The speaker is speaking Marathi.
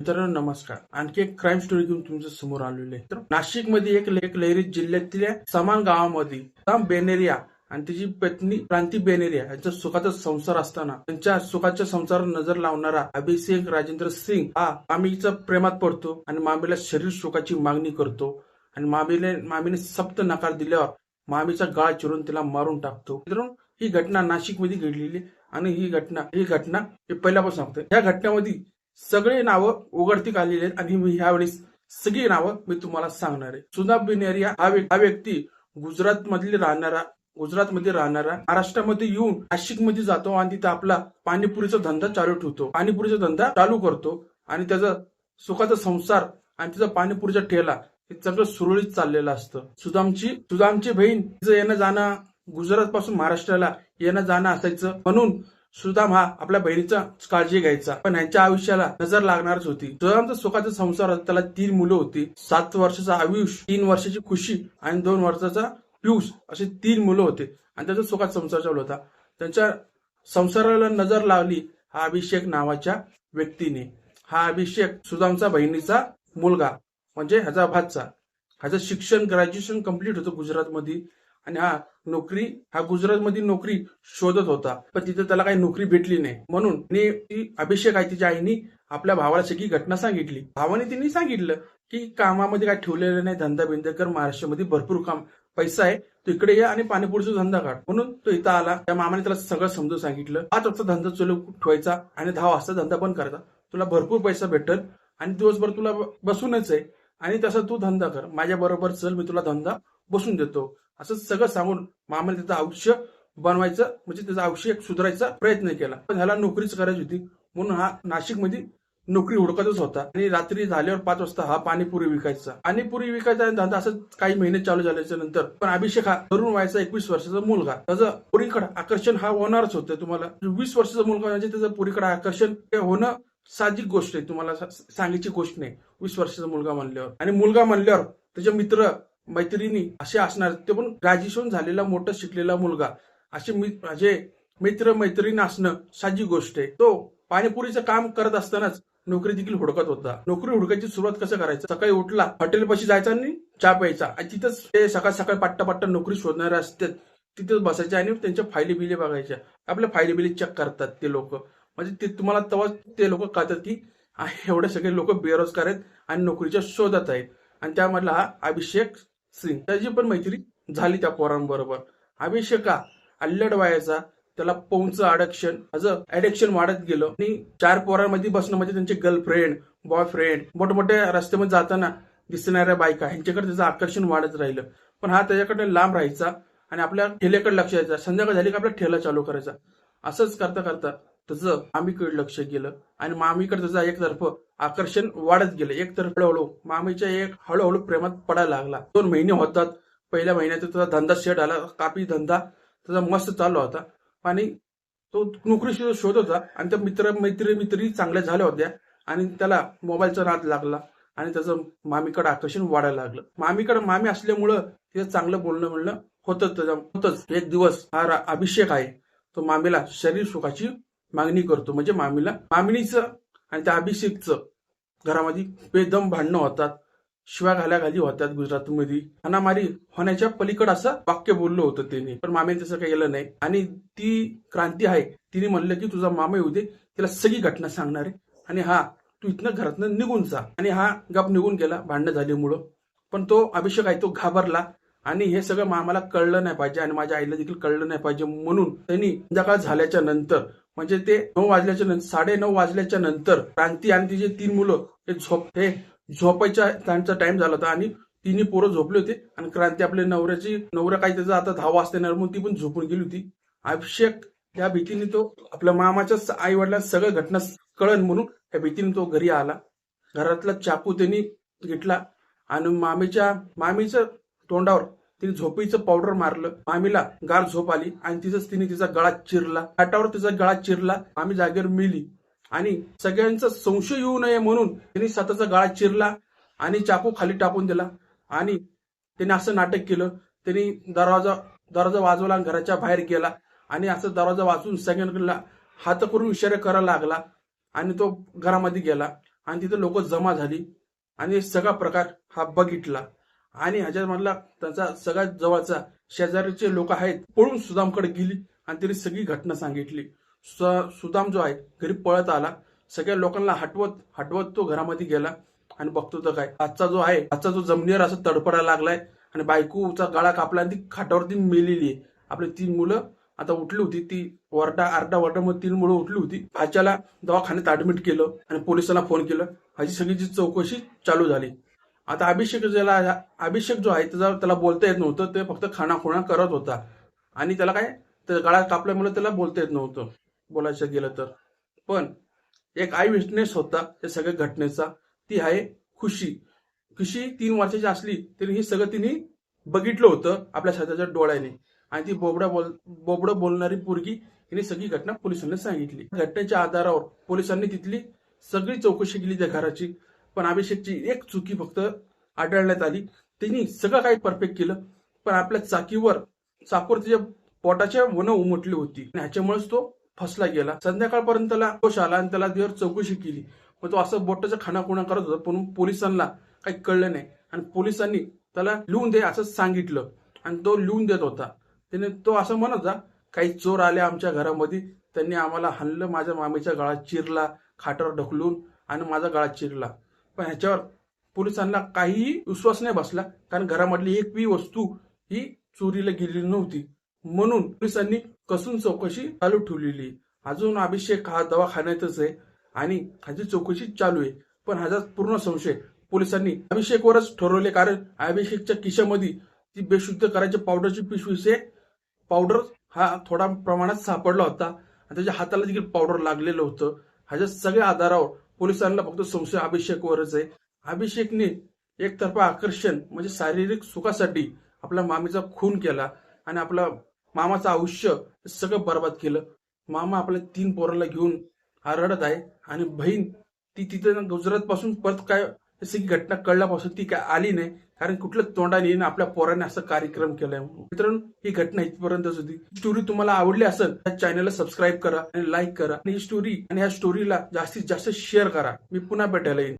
मित्रांनो नमस्कार. आणखी एक क्राईम स्टोरी घेऊन तुमच्यासमोर आलेले तर नाशिकमध्ये एक एक लहरी जिल्ह्यातल्या समान गावामध्ये राम बेनेरिया आणि त्याची पत्नी क्रांती बेनेरिया यांचा सुखाचा संसार असताना त्यांच्या सुखाच्या संसारावर नजर लावणारा अभिषेक राजेंद्र सिंग हा मामीच्या प्रेमात पडतो आणि मामीला शरीर सुखाची मागणी करतो आणि मामीने मामीने सप्त नकार दिल्यावर मामीचा गाळ चिरून तिला मारून टाकतो. मित्रांनो ही घटना नाशिकमध्ये घडलेली आणि ही घटना ही घटना पहिल्यापासून सांगतो या घटनेमध्ये सगळे नावं उघडतीक आलेली आहेत आणि मी ह्यावेळेस सगळी नावं मी तुम्हाला सांगणार आहे. सुधा बिनेरिया हा हा व्यक्ती गुजरात मधली राहणारा गुजरात मध्ये राहणारा महाराष्ट्रामध्ये येऊन नाशिकमध्ये जातो आणि तिथे आपला पाणीपुरीचा धंदा चालू ठेवतो. पाणीपुरीचा धंदा चालू करतो आणि त्याचा सुखाचा संसार आणि तिचा पाणीपुरीचा ठेला हे सगळं सुरळीत चाललेलं असतं. सुदामची सुदामची बहीण तिचं येणं जाणं गुजरात पासून महाराष्ट्राला येणं जाणं असायचं. म्हणून सुदाम हा आपल्या बहिणीचा काळजी घ्यायचा. पण यांच्या आयुष्याला नजर लागणारच होती. सुदामचा सुखाचा संसार होता. त्याला तीन मुलं होती. सात वर्षाचा आयुष तीन वर्षाची खुशी आणि दोन वर्षाचा पियुष असे तीन मुलं होते. आणि त्याचा सुखाचा संसार चालू होता. त्यांच्या संसाराला नजर लावली हा अभिषेक नावाच्या व्यक्तीने. हा अभिषेक सुदामचा बहिणीचा मुलगा म्हणजे ह्याचा भातचा ह्याचं शिक्षण ग्रॅज्युएशन कंप्लीट होतं गुजरातमध्ये. आणि हा नोकरी हा गुजरातमधील नोकरी शोधत होता. पण तिथे त्याला काही नोकरी भेटली नाही. म्हणून ती अभिषेक आहे तिच्या आईनी आपल्या भावाला सगळी घटना सांगितली. भावाने तिने सांगितलं की कामामध्ये काय ठेवलेलं नाही धंदा बिंदा कर महाराष्ट्रामध्ये भरपूर काम पैसा आहे तू इकडे ये आणि पाणीपुरीचा धंदा काढ. म्हणून तो इथं आला. त्या मामाने त्याला सगळं समजून सांगितलं. पाच वाजता धंदा चालू ठेवायचा आणि दहा वाजता धंदा बंद करायचा. तुला भरपूर पैसा भेटल आणि दिवसभर तुला बसूनच आहे आणि तसा तू धंदा कर. माझ्या बरोबर चल मी तुला धंदा बसून देतो. असं सगळं सांगून मामाने त्याचं आयुष्य बनवायचं म्हणजे त्याचं आयुष्य सुधारायचा प्रयत्न केला. पण ह्याला नोकरीच करायची होती म्हणून हा नाशिकमध्ये नोकरी हुडकतच होता. आणि रात्री झाल्यावर पाच वाजता हा पाणीपुरी विकायचा. पाणीपुरी विकायचा धंदा असं काही महिने चालू झाल्याच्यानंतर पण अभिषेक हा तरुण वयाचा एकवीस वर्षाचा मुलगा. त्याचं पुरीकडे आकर्षण हा होणारच होतं तुम्हाला. म्हणजे वीस वर्षाचा मुलगा म्हणजे त्याचं पुरीकडे आकर्षण हे होणं साहजिक गोष्ट आहे तुम्हाला सांगायची गोष्ट नाही वीस वर्षाचा मुलगा म्हणल्यावर. आणि मुलगा म्हणल्यावर त्याचे मित्र मैत्रिणी असे असणार. ते पण ग्रॅज्युएशन झालेला मोठा शिकलेला मुलगा. असे मी माझे म्हणजे मित्र मैत्रीण असणं साजी गोष्ट आहे. तो पाणीपुरीचं काम करत असतानाच नोकरी देखील हुडकत होता. नोकरी हुडकायची सुरुवात कसं करायचं? सकाळी उठला हॉटेलपाशी जायचा आणि चहा प्यायचा. आणि तिथंच ते सकाळ सकाळ पट्टा पाट्टा नोकरी शोधणारे असतात. तिथेच बसायचे आणि त्यांच्या फायली बिले बघायच्या. आपल्या फायली बिले चेक करतात ते लोक. म्हणजे ते तुम्हाला तेव्हा ते लोक कळतात की एवढे सगळे लोक बेरोजगार आहेत आणि नोकरीच्या शोधात आहेत. आणि त्यामधला हा अभिषेक सिंग त्याची पण मैत्री झाली त्या पोरांबरोबर. अभिषेका हा अल्लड त्याला पौंच अडक्शन असं ऍडिक्शन वाढत गेलं. आणि चार पोरांमध्ये बसणं म्हणजे त्यांचे गर्लफ्रेंड बॉयफ्रेंड मोठमोठ्या रस्त्यामध्ये जाताना दिसणाऱ्या बायका ह्यांच्याकडे त्याचं आकर्षण वाढत राहिलं. पण हा त्याच्याकडे लांब राहायचा आणि आपल्या ठेल्याकडे लक्ष द्यायचा. संध्याकाळ झाली की आपला ठेला चालू करायचा. असंच करता करता त्याचं मामीकडे लक्ष गेलं आणि मामीकडे त्याचा एकतर्फ आकर्षण वाढत गेलं. तर हळूहळू मामीच्या एक हळूहळू प्रेमात पडायला लागला. दोन महिने होतात. पहिल्या महिन्यात त्याचा धंदा सेट आला कापी धंदा त्याचा मस्त चालू होता. आणि तो नोकरी शोध शोध होता. आणि त्या मित्र मैत्री मित्री चांगल्या झाल्या होत्या. आणि त्याला मोबाईलचा नाद लागला. आणि त्याचं मामीकडे आकर्षण वाढायला लागलं. मामीकडे मामी असल्यामुळं तिचं चांगलं बोलणं म्हणणं होतच त्याच्या होतच. एक दिवस हा रा- अभिषेक आहे. तो मामीला शरीर सुखाची मागणी करतो. म्हणजे मामीला मामिनीचं आणि त्या अभिषेकचं घरामध्ये बेदम भांडणं होतात शिव्या घालाघाली होतात गुजरातमध्ये. हाणामारी होण्याच्या पलीकडे असं वाक्य बोललं होतं त्यांनी. पण मामेने तसं काही केलं नाही. आणि ती क्रांती आहे. तिने म्हणलं की तुझा मामा येऊ दे. तिला सगळी घटना सांगणार आहे. आणि हा तू इथनं घरातनं निघून जा. आणि हा गप निघून गेला भांडणं झाल्यामुळं. पण तो अभिषेक आहे तो घाबरला. आणि हे सगळं मामाला कळलं नाही पाहिजे. आणि माझ्या आईला देखील कळलं नाही पाहिजे म्हणून त्यांनी संध्याकाळ झाल्याच्यानंतर म्हणजे ते नऊ वाजल्याच्या नंतर साडे नऊ वाजल्याच्या नंतर क्रांती आणि तिचे तीन मुलं हे झोप हे झोपायच्या त्यांचा टाइम झाला होता आणि तिन्ही पोरं झोपले होते. आणि क्रांती आपल्या नवऱ्याची नवरा काही त्याचा आता दहा वाजता येणार म्हणून ती पण झोपून गेली होती. अभिषेक या भीतीने तो आपल्या मामाच्या आई वडिलांना सगळ्या घटना कळण म्हणून त्या भीतीने तो घरी आला. घरातला चाकू त्यांनी घेतला आणि मामीच्या मामीच्या तोंडावर तिने झोपीचं पावडर मारलं. मामीला गार झोप आली आणि तिथंच तिने तिचा गळा चिरला. हाटावर तिचा गळा चिरला. मामी जागेवर मिली. आणि सगळ्यांचा संशय येऊ नये म्हणून त्यांनी स्वतःचा गळा चिरला आणि चाकू खाली टाकून दिला. आणि त्याने असं नाटक केलं. त्यांनी दरवाजा दरवाजा वाजवला आणि घराच्या बाहेर गेला. आणि असं दरवाजा वाजवून सगळ्यांकडला हात करून इशारे करायला लागला. आणि तो घरामध्ये गेला. आणि तिथे लोक जमा झाली. आणि सगळा प्रकार हा बघितला. आणि ह्याच्यामधला त्यांचा सगळ्यात जवळचा शेजारीचे लोक आहेत पळून सुदामकडे गेली आणि तिने सगळी घटना सांगितली. सुदाम जो आहे घरी पळत आला. सगळ्या लोकांना हटवत हटवत तो घरामध्ये गेला. आणि बघतो तर काय आजचा जो आहे आजचा जो जमिनीवर असं तडपडायला लागलाय आणि बायकोचा गळा कापला आणि ती खाटावरती मेलेली आहे. आपली तीन मुलं आता उठली होती ती वरडा आरडा वरडा मग तीन मुलं उठली होती. भाच्याला दवाखान्यात ऍडमिट केलं आणि पोलिसांना फोन केलं. ह्याची सगळीची चौकशी चालू झाली. आता अभिषेक ज्याला अभिषेक जो आहे त्याचा त्याला बोलता येत नव्हतं. ते फक्त खाणाखुणा करत होता. आणि त्याला काय त्या गळा कापल्यामुळे त्याला बोलता येत नव्हतं. बोलायचं गेलं तर. पण एक आय विटनेस होता त्या सगळ्या घटनेचा. ती आहे खुशी. खुशी तीन वर्षाची असली तरी हे सगळं तिने बघितलं होतं आपल्या स्वतःच्या डोळ्याने. आणि ती बोबडा बोल बोबडं बोलणारी पोरगी हिने सगळी घटना पोलिसांना सांगितली. घटनेच्या आधारावर पोलिसांनी तिथली सगळी चौकशी केली त्या घराची. पण अभिषेकची एक चुकी फक्त आढळण्यात आली. त्यांनी सगळं काही परफेक्ट केलं पण आपल्या चाकीवर चाकूर त्याच्या पोटाच्या वन उमटली होती आणि ह्याच्यामुळेच तो फसला गेला. संध्याकाळपर्यंत त्याला दोष आला आणि त्याला त्यावर चौकशी केली. मग तो असं बोटाचा खाणाखुणा करत होता पण पोलिसांना काही कळलं नाही. आणि पोलिसांनी त्याला लिहून दे असं सांगितलं. आणि तो लिहून देत होता. त्याने तो असं म्हणत होता काही चोर आले आमच्या घरामध्ये. त्यांनी आम्हाला हल्लं माझ्या मामीच्या गळा चिरला खाटावर ढकलून आणि माझा गळा चिरला. पण ह्याच्यावर पोलिसांना काहीही विश्वास नाही बसला. कारण घरामधली एक बी वस्तू ही चोरीला गेलेली नव्हती. म्हणून पोलिसांनी कसून चौकशी चालू ठेवलेली. अजून अभिषेक हा दवाखान्यातच आहे आणि ह्याची चौकशी चालू आहे. पण ह्याचा पूर्ण संशय पोलिसांनी अभिषेकवरच ठरवले. कारण अभिषेकच्या खिशामध्ये ती बेशुद्ध करायच्या पावडरची पिशवीचे पावडर हा थोडा प्रमाणात सापडला होता. आणि त्याच्या हाताला देखील पावडर लागलेलं होतं. ह्याच्या सगळ्या आधारावर पोलिसांना फक्त संशय अभिषेकवरच आहे. अभिषेकने एकतर्फा आकर्षण म्हणजे शारीरिक सुखासाठी आपल्या मामीचा खून केला आणि आपला मामाचं आयुष्य सगळं बर्बाद केलं. मामा आपल्या तीन पोराला घेऊन आरडत आहे आणि बहीण ती तिथे गुजरात पासून परत काय तशी सगळी घटना कळल्यापासून ती काय आली नाही कारण कुठल्या तोंडाने येईन आपल्या पोराने असं कार्यक्रम केलाय म्हणून. मित्रांनो ही घटना इथपर्यंतच होती. स्टोरी तुम्हाला आवडली असेल तर चॅनलला सबस्क्राईब करा आणि लाईक करा. आणि ही स्टोरी आणि ह्या स्टोरीला जास्तीत जास्त शेअर करा. मी पुन्हा भेटायला येईन.